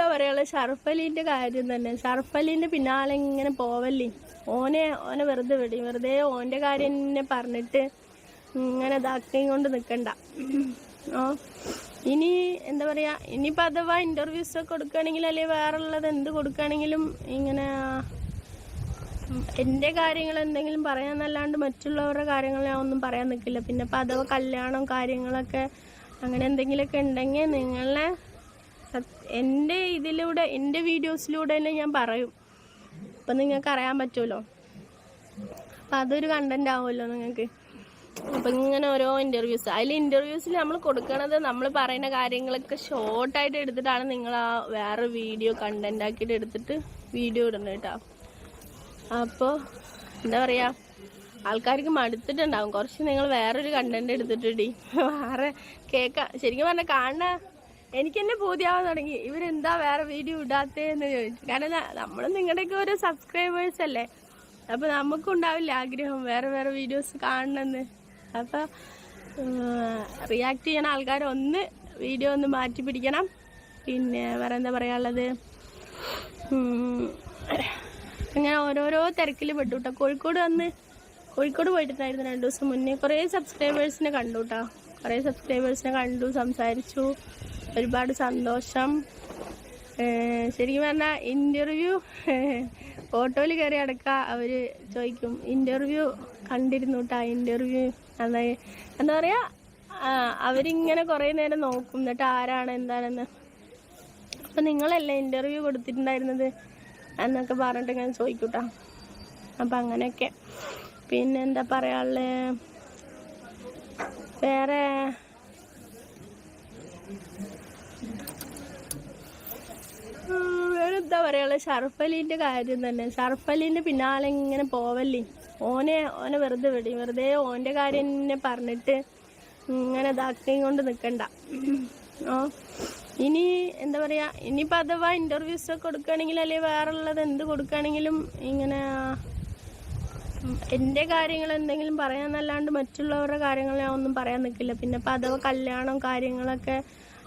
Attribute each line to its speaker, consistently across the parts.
Speaker 1: എന്താ പറയാ ഷർഫലീന്റെ കാര്യം തന്നെ. ഷർഫലീന്റെ പിന്നാലെ ഇങ്ങനെ പോവല്ലേ? ഓനെ ഓനെ വെറുതെ വിടി. വെറുതെ ഓന്റെ കാര്യം തന്നെ പറഞ്ഞിട്ട് ഇങ്ങനെ ഇതാക്കിയും കൊണ്ട് നിക്കണ്ട. ഓ ഇനി എന്താ പറയാ ഇനിയിപ്പോ അഥവാ ഇന്റർവ്യൂസ് ഒക്കെ കൊടുക്കുകയാണെങ്കിൽ അല്ലെങ്കിൽ വേറുള്ളത് എന്ത് കൊടുക്കുകയാണെങ്കിലും ഇങ്ങനെ എന്റെ കാര്യങ്ങൾ എന്തെങ്കിലും പറയാന്നല്ലാണ്ട് മറ്റുള്ളവരുടെ കാര്യങ്ങൾ ഞാൻ ഒന്നും പറയാൻ നിൽക്കില്ല പിന്നെ ഇപ്പൊ അഥവാ കല്യാണം കാര്യങ്ങളൊക്കെ അങ്ങനെ എന്തെങ്കിലുമൊക്കെ ഉണ്ടെങ്കിൽ നിങ്ങളെ എന്റെ ഇതിലൂടെ എന്റെ വീഡിയോസിലൂടെ തന്നെ ഞാൻ പറയും. അപ്പം നിങ്ങൾക്ക് അറിയാൻ പറ്റുമല്ലോ. അപ്പം അതൊരു കണ്ടന്റ് ആവുമല്ലോ നിങ്ങൾക്ക്. അപ്പം ഇങ്ങനെ ഓരോ ഇന്റർവ്യൂസ് അതിൽ ഇന്റർവ്യൂസിൽ നമ്മൾ കൊടുക്കണത് നമ്മൾ പറയുന്ന കാര്യങ്ങളൊക്കെ ഷോർട്ടായിട്ട് എടുത്തിട്ടാണ് നിങ്ങൾ ആ വേറെ വീഡിയോ കണ്ടന്റ് ആക്കിയിട്ട് എടുത്തിട്ട് വീഡിയോ ഇടുന്നത് കേട്ടോ. അപ്പോൾ എന്താ പറയുക ആൾക്കാർക്ക് മടുത്തിട്ടുണ്ടാവും. കുറച്ച് നിങ്ങൾ വേറൊരു കണ്ടന്റ് എടുത്തിട്ടിടി. വേറെ കേൾക്കാം. ശരിക്കും പറഞ്ഞാൽ കാണുന്ന എനിക്ക് തന്നെ ബോധ്യമാവാൻ തുടങ്ങി ഇവരെന്താ വേറെ വീഡിയോ ഇടാത്തേന്ന് ചോദിച്ചു. കാരണം നമ്മൾ നിങ്ങളുടെയൊക്കെ ഓരോ സബ്സ്ക്രൈബേഴ്സ് അല്ലേ? അപ്പൊ നമുക്കുണ്ടാവില്ല ആഗ്രഹം വേറെ വേറെ വീഡിയോസ് കാണണമെന്ന് അപ്പൊ റിയാക്ട് ചെയ്യണ ആൾക്കാർ ഒന്ന് വീഡിയോ ഒന്ന് മാറ്റി പിടിക്കണം. പിന്നെ വേറെ എന്താ പറയാനുള്ളത് അങ്ങനെ ഓരോരോ തിരക്കിൽ പെട്ടു കേട്ടോ കോഴിക്കോട് വന്ന് കോഴിക്കോട് പോയിട്ടുണ്ടായിരുന്നു രണ്ടു ദിവസം മുന്നേ. കുറേ സബ്സ്ക്രൈബേഴ്സിനെ കണ്ടു കേട്ടോ കുറേ സബ്സ്ക്രൈബേഴ്സിനെ കണ്ടു സംസാരിച്ചു. ഒരുപാട് സന്തോഷം. ശരിക്കും പറഞ്ഞാൽ ഇന്റർവ്യൂ ഓട്ടോയിൽ കയറി അടക്ക അവർ ചോദിക്കും ഇന്റർവ്യൂ കണ്ടിരുന്നു കേട്ടോ ഇന്റർവ്യൂ എന്താ എന്താ പറയുക അവരിങ്ങനെ കുറേ നേരം നോക്കും എന്നിട്ട് ആരാണ് എന്താണെന്ന്. അപ്പം നിങ്ങളല്ലേ ഇന്റർവ്യൂ കൊടുത്തിട്ടുണ്ടായിരുന്നത് എന്നൊക്കെ പറഞ്ഞിട്ട് ഇങ്ങനെ ചോദിക്കൂട്ടാ. അപ്പം അങ്ങനെയൊക്കെ. പിന്നെ എന്താ പറയാനുള്ളത് വേറെ വേറെ എന്താ പറയാനുള്ളത് ഷർഫലീന്റെ കാര്യം തന്നെ. ഷർഫലിന്റെ പിന്നാലെ ഇങ്ങനെ പോവല്ലേ? ഓനെ ഓനെ വെറുതെ വിടി. വെറുതെ ഓന്റെ കാര്യം തന്നെ പറഞ്ഞിട്ട് ഇങ്ങനെ ഇതാക്കിയും കൊണ്ട് നിൽക്കണ്ട ഓ ഇനി എന്താ പറയാ? ഇനിയിപ്പോൾ അഥവാ ഇന്റർവ്യൂസ് ഒക്കെ കൊടുക്കുകയാണെങ്കിൽ അല്ലെങ്കിൽ വേറെ ഉള്ളത് എന്ത് കൊടുക്കുകയാണെങ്കിലും ഇങ്ങനെ എന്റെ കാര്യങ്ങൾ എന്തെങ്കിലും പറയാന്നല്ലാണ്ട് മറ്റുള്ളവരുടെ കാര്യങ്ങൾ ഞാൻ ഒന്നും പറയാൻ നിൽക്കില്ല. പിന്നെ ഇപ്പോൾ അഥവാ കല്യാണം കാര്യങ്ങളൊക്കെ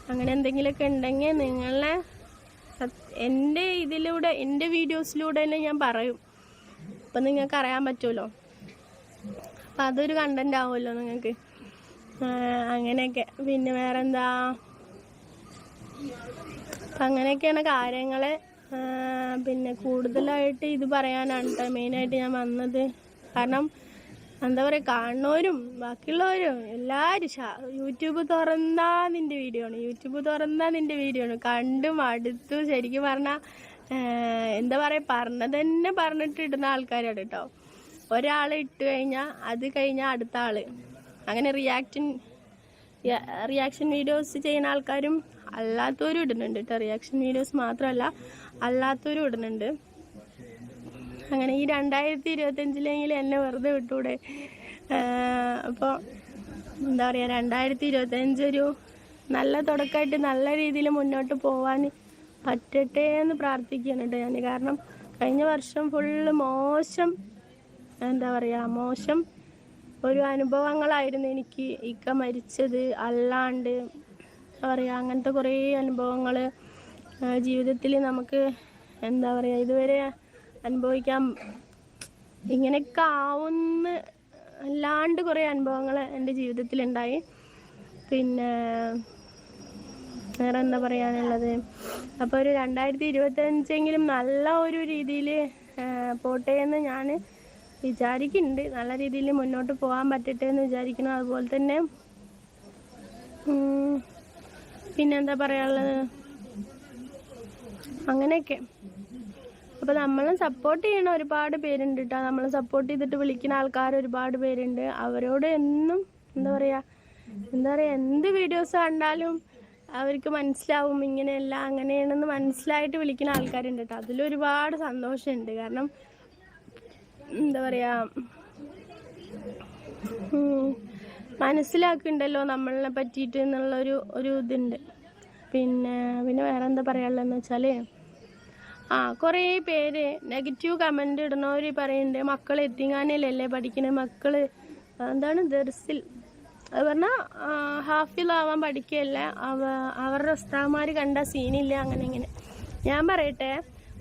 Speaker 1: അങ്ങനെ എന്തെങ്കിലുമൊക്കെ ഉണ്ടെങ്കിൽ നിങ്ങളെ എന്റെ ഇതിലൂടെ എന്റെ വീഡിയോസിലൂടെ തന്നെ ഞാൻ പറയും. അപ്പം നിങ്ങൾക്ക് അറിയാൻ പറ്റുമല്ലോ അപ്പം അതൊരു കണ്ടന്റ് ആവുമല്ലോ നിങ്ങൾക്ക്? അങ്ങനെയൊക്കെ. പിന്നെ വേറെന്താ? അപ്പം അങ്ങനെയൊക്കെയാണ് കാര്യങ്ങൾ പിന്നെ കൂടുതലായിട്ട് ഇത് പറയാനാണ് കേട്ടോ മെയിനായിട്ട് ഞാൻ വന്നത്. കാരണം എന്താ പറയുക കാണുന്നവരും ബാക്കിയുള്ളവരും എല്ലാവരും യൂട്യൂബ് തുറന്നാ നിന്റെ വീഡിയോ ആണ്. യൂട്യൂബ് തുറന്നാ നിന്റെ വീഡിയോ ആണ്. കണ്ടും മടുത്തു ശരിക്കും പറഞ്ഞാൽ എന്താ പറയുക പറഞ്ഞത് തന്നെ പറഞ്ഞിട്ട് ഇടുന്ന ആൾക്കാരാണ് കേട്ടോ. ഒരാൾ ഇട്ട് കഴിഞ്ഞാൽ അത് കഴിഞ്ഞാൽ അടുത്ത ആൾ. അങ്ങനെ റിയാക്ഷൻ റിയാക്ഷൻ വീഡിയോസ് ചെയ്യുന്ന ആൾക്കാരും അല്ലാത്തവരും ഇടുന്നുണ്ട് കേട്ടോ. റിയാക്ഷൻ വീഡിയോസ് മാത്രമല്ല അല്ലാത്തവരും ഇടുന്നുണ്ട്. അങ്ങനെ ഈ രണ്ടായിരത്തി ഇരുപത്തഞ്ചിലെങ്കിലും എന്നെ വെറുതെ വിട്ടൂടെ. അപ്പോൾ എന്താ പറയുക രണ്ടായിരത്തി ഇരുപത്തഞ്ച് ഒരു നല്ല തുടക്കമായിട്ട് നല്ല രീതിയിൽ മുന്നോട്ട് പോവാൻ പറ്റട്ടെ എന്ന് പ്രാർത്ഥിക്കുകയാണ് കേട്ടോ ഞാൻ കാരണം കഴിഞ്ഞ വർഷം ഫുള്ള് മോശം എന്താ പറയുക മോശം ഒരു അനുഭവങ്ങളായിരുന്നു എനിക്ക് ഇക്ക മരിച്ചത് അല്ലാണ്ട് എന്താ പറയുക അങ്ങനത്തെ കുറേ അനുഭവങ്ങൾ ജീവിതത്തിൽ നമുക്ക് എന്താ പറയുക ഇതുവരെ അനുഭവിക്കാൻ ഇങ്ങനെയൊക്കെ ആവുന്ന അല്ലാണ്ട് കുറേ അനുഭവങ്ങൾ എന്റെ ജീവിതത്തിൽ ഉണ്ടായി പിന്നെ വേറെ എന്താ പറയാനുള്ളത്? അപ്പോൾ ഒരു രണ്ടായിരത്തി ഇരുപത്തഞ്ചെങ്കിലും നല്ല ഒരു രീതിയിൽ പോട്ടെ എന്ന് ഞാൻ വിചാരിക്കുന്നുണ്ട്. നല്ല രീതിയിൽ മുന്നോട്ട് പോകാൻ പറ്റട്ടെ എന്ന് വിചാരിക്കുന്നു. അതുപോലെ തന്നെ പിന്നെന്താ പറയാനുള്ളത്? അങ്ങനെയൊക്കെ. അപ്പോൾ നമ്മളെ സപ്പോർട്ട് ചെയ്യണ ഒരുപാട് പേരുണ്ട് കേട്ടോ നമ്മളെ സപ്പോർട്ട് ചെയ്തിട്ട് വിളിക്കുന്ന ആൾക്കാർ ഒരുപാട് പേരുണ്ട്. അവരോട് എന്നും എന്താ പറയുക എന്താ പറയുക എന്ത് വീഡിയോസ് കണ്ടാലും അവർക്ക് മനസ്സിലാവും ഇങ്ങനെയല്ല അങ്ങനെയാണെന്ന് മനസ്സിലായിട്ട് വിളിക്കുന്ന ആൾക്കാരുണ്ട് കേട്ടോ അതിലൊരുപാട് സന്തോഷമുണ്ട് കാരണം എന്താ പറയുക മനസ്സിലാക്കിണ്ടല്ലോ നമ്മളെ പറ്റിയിട്ട് എന്നുള്ളൊരു ഒരു ഇതുണ്ട്. പിന്നെ പിന്നെ വേറെ എന്താ പറയാനുള്ളതെന്ന് വെച്ചാൽ ആ കുറേ പേര് നെഗറ്റീവ് കമന്റ് ഇടുന്നവർ പറയുന്നുണ്ട് മക്കൾ എത്തിങ്ങാനല്ലേ പഠിക്കണ? മക്കൾ എന്താണ് ദർസിൽ അത് പറഞ്ഞാൽ ഹാഫിലാവാൻ പഠിക്കുകയല്ല അവ അവരുടെ ഉസ്താമാർ കണ്ട സീനില്ല അങ്ങനെ ഇങ്ങനെ. ഞാൻ പറയട്ടെ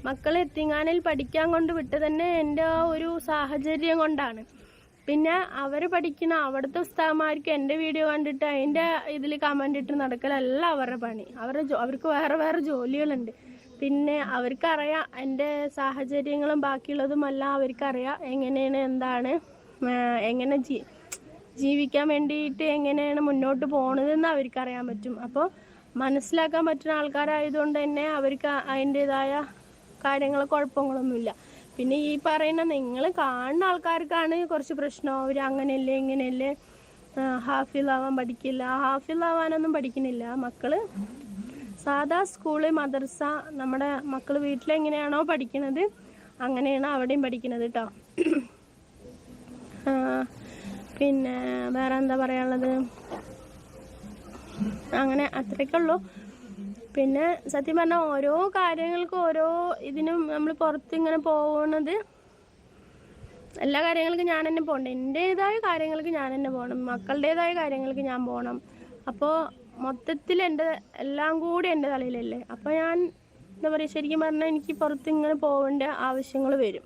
Speaker 1: മക്കളെ എത്തിങ്ങാനിൽ പഠിക്കാൻ കൊണ്ട് വിട്ട് തന്നെ എന്റെ ആ ഒരു സാഹചര്യം കൊണ്ടാണ്. പിന്നെ അവർ പഠിക്കുന്ന അവിടുത്തെ ഉസ്താമാർക്ക് എന്റെ വീഡിയോ കണ്ടിട്ട് അതിന്റെ ഇതിൽ കമന്റ് ഇട്ട് നടക്കലല്ല അവരുടെ പണി. അവരുടെ അവർക്ക് വേറെ വേറെ ജോലികളുണ്ട്. പിന്നെ അവർക്കറിയാം എന്റെ സാഹചര്യങ്ങളും ബാക്കിയുള്ളതുമെല്ലാം അവർക്കറിയാം എങ്ങനെയാണ് എന്താണ് എങ്ങനെ ജീ ജീവിക്കാൻ വേണ്ടിയിട്ട് എങ്ങനെയാണ് മുന്നോട്ട് പോണതെന്ന് അവർക്കറിയാൻ പറ്റും. അപ്പോൾ മനസ്സിലാക്കാൻ പറ്റുന്ന ആൾക്കാരായതുകൊണ്ട് തന്നെ അവർക്ക് അതിന്റെതായ കാര്യങ്ങൾ കുഴപ്പങ്ങളൊന്നുമില്ല. പിന്നെ ഈ പറയുന്ന നിങ്ങൾ കാണുന്ന ആൾക്കാർക്കാണ് കുറച്ച് പ്രശ്നം. അവർ അങ്ങനെയല്ലേ ഇങ്ങനെയല്ലേ ആവാൻ പഠിക്കില്ല. ഹാഫിൽ ഹാഫിലാവാനൊന്നും പഠിക്കുന്നില്ല. മക്കൾ സാധാ സ്കൂൾ മദർസ നമ്മുടെ മക്കൾ വീട്ടിലെങ്ങനെയാണോ പഠിക്കുന്നത് അങ്ങനെയാണ് അവിടെയും പഠിക്കുന്നത് കേട്ടോ പിന്നെ വേറെ എന്താ പറയാനുള്ളത്? അങ്ങനെ അത്രയൊക്കെ ഉള്ളൂ പിന്നെ സത്യം പറഞ്ഞാൽ ഓരോ കാര്യങ്ങൾക്കും ഓരോ ഇതിനും നമ്മൾ പുറത്ത് ഇങ്ങനെ പോകുന്നത് എല്ലാ കാര്യങ്ങൾക്കും ഞാൻ തന്നെ പോകണം എന്റേതായ കാര്യങ്ങൾക്ക് ഞാൻ തന്നെ പോകണം. മക്കളുടേതായ കാര്യങ്ങൾക്ക് ഞാൻ പോകണം. അപ്പോൾ മൊത്തത്തിൽ എന്റെ എല്ലാം കൂടി എന്റെ തലയിലല്ലേ? അപ്പോൾ ഞാൻ എന്താ പറയുക ശരിക്കും പറഞ്ഞാൽ എനിക്ക് പുറത്ത് ഇങ്ങനെ പോകേണ്ട ആവശ്യങ്ങൾ വരും.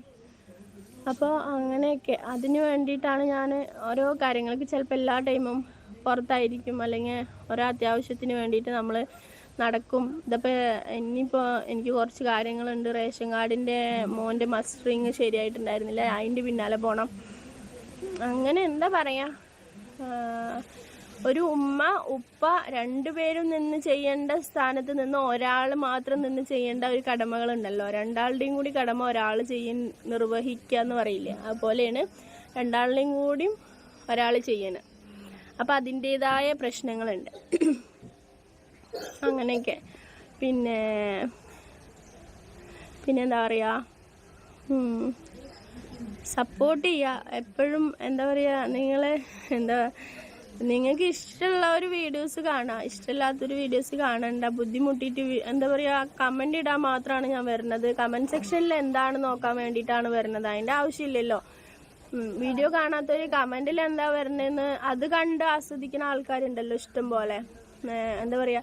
Speaker 1: അപ്പോൾ അങ്ങനെയൊക്കെ. അതിന് വേണ്ടിയിട്ടാണ് ഞാൻ ഓരോ കാര്യങ്ങൾക്ക് ചിലപ്പോൾ എല്ലാ ടൈമും പുറത്തായിരിക്കും. അല്ലെങ്കിൽ ഓരോ അത്യാവശ്യത്തിന് വേണ്ടിയിട്ട് നമ്മൾ നടക്കും. ഇതിപ്പോൾ ഇനിയിപ്പോൾ എനിക്ക് കുറച്ച് കാര്യങ്ങളുണ്ട്. റേഷൻ കാർഡിന്റെ മോന്റെ മസ്റ്ററിങ് ശരിയായിട്ടുണ്ടായിരുന്നില്ല. അതിന്റെ പിന്നാലെ പോകണം അങ്ങനെ എന്താ പറയുക ഒരു ഉമ്മ ഉപ്പ രണ്ടുപേരും നിന്ന് ചെയ്യേണ്ട സ്ഥാനത്ത് നിന്ന് ഒരാൾ മാത്രം നിന്ന് ചെയ്യേണ്ട ഒരു കടമകളുണ്ടല്ലോ. രണ്ടാളുടെയും കൂടി കടമ ഒരാൾ ചെയ്യ നിർവഹിക്കുക എന്ന് പറയില്ലേ? അതുപോലെയാണ് രണ്ടാളുടെയും കൂടിയും ഒരാൾ ചെയ്യണം. അപ്പം അതിന്റേതായ പ്രശ്നങ്ങളുണ്ട്. അങ്ങനെയൊക്കെ. പിന്നെ പിന്നെ എന്താ പറയുക സപ്പോർട്ട് ചെയ്യുക. എപ്പോഴും എന്താ പറയുക നിങ്ങളെ എന്താ നിങ്ങൾക്ക് ഇഷ്ടമുള്ള ഒരു വീഡിയോസ് കാണാം. ഇഷ്ടമില്ലാത്തൊരു വീഡിയോസ് കാണണ്ട. ബുദ്ധിമുട്ടിയിട്ട് എന്താ പറയുക കമന്റ് ഇടാൻ മാത്രമാണ് ഞാൻ വരുന്നത് കമന്റ് സെക്ഷനിൽ എന്താണ് നോക്കാൻ വേണ്ടിയിട്ടാണ് വരുന്നത് അതിന്റെ ആവശ്യമില്ലല്ലോ. വീഡിയോ കാണാത്തൊരു കമന്റിൽ എന്താ വരുന്നതെന്ന് അത് കണ്ട് ആസ്വദിക്കുന്ന ആൾക്കാരുണ്ടല്ലോ ഇഷ്ടം പോലെ. എന്താ പറയുക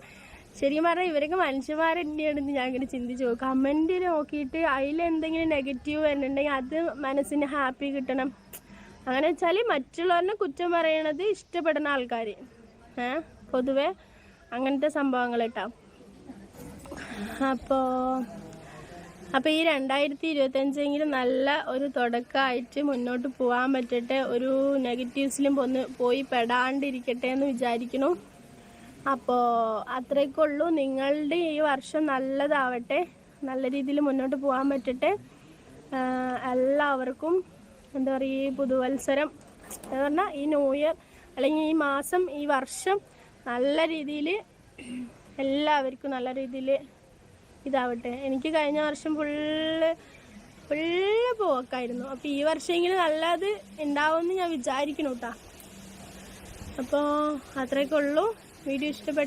Speaker 1: ശരിക്കും പറഞ്ഞാൽ ഇവരൊക്കെ മനുഷ്യന്മാർ തന്നെയാണെന്ന് ഞാൻ ഇങ്ങനെ ചിന്തിച്ചു പോകും കമന്റ് നോക്കിയിട്ട് അതിലെന്തെങ്കിലും നെഗറ്റീവ് വരുന്നുണ്ടെങ്കിൽ അത് മനസ്സിന് ഹാപ്പി കിട്ടണം. അങ്ങനെ വെച്ചാൽ മറ്റുള്ളവരെ കുറ്റം പറയണത് ഇഷ്ടപ്പെടുന്ന ആൾക്കാർ ഏ? പൊതുവെ അങ്ങനത്തെ സംഭവങ്ങൾ കേട്ടോ അപ്പോൾ അപ്പോൾ ഈ രണ്ടായിരത്തി ഇരുപത്തഞ്ചെങ്കിലും നല്ല ഒരു തുടക്കമായിട്ട് മുന്നോട്ട് പോകാൻ പറ്റട്ടെ ഒരു നെഗറ്റീവ്സിലും ഒന്ന് പോയി പെടാണ്ടിരിക്കട്ടെ എന്ന് വിചാരിക്കുന്നു. അപ്പോൾ അത്രയ്ക്കുള്ളൂ. നിങ്ങളുടെ ഈ വർഷം നല്ലതാവട്ടെ. നല്ല രീതിയിൽ മുന്നോട്ട് പോകാൻ പറ്റട്ടെ. എല്ലാവർക്കും എന്താ പറയുക ഈ പുതുവത്സരം എന്ന് പറഞ്ഞാൽ ഈ ന്യൂ ഇയർ അല്ലെങ്കിൽ ഈ മാസം ഈ വർഷം നല്ല രീതിയിൽ എല്ലാവർക്കും നല്ല രീതിയിൽ ഇതാവട്ടെ. എനിക്ക് കഴിഞ്ഞ വർഷം ഫുള്ള് ഫുള്ള് പോക്കായിരുന്നു. അപ്പോൾ ഈ വർഷമെങ്കിലും നല്ലത് ഉണ്ടാവുമെന്ന് ഞാൻ വിചാരിക്കണം കേട്ടോ അപ്പോൾ അത്രയൊക്കെ ഉള്ളൂ. വീഡിയോ ഇഷ്ടപ്പെട്ട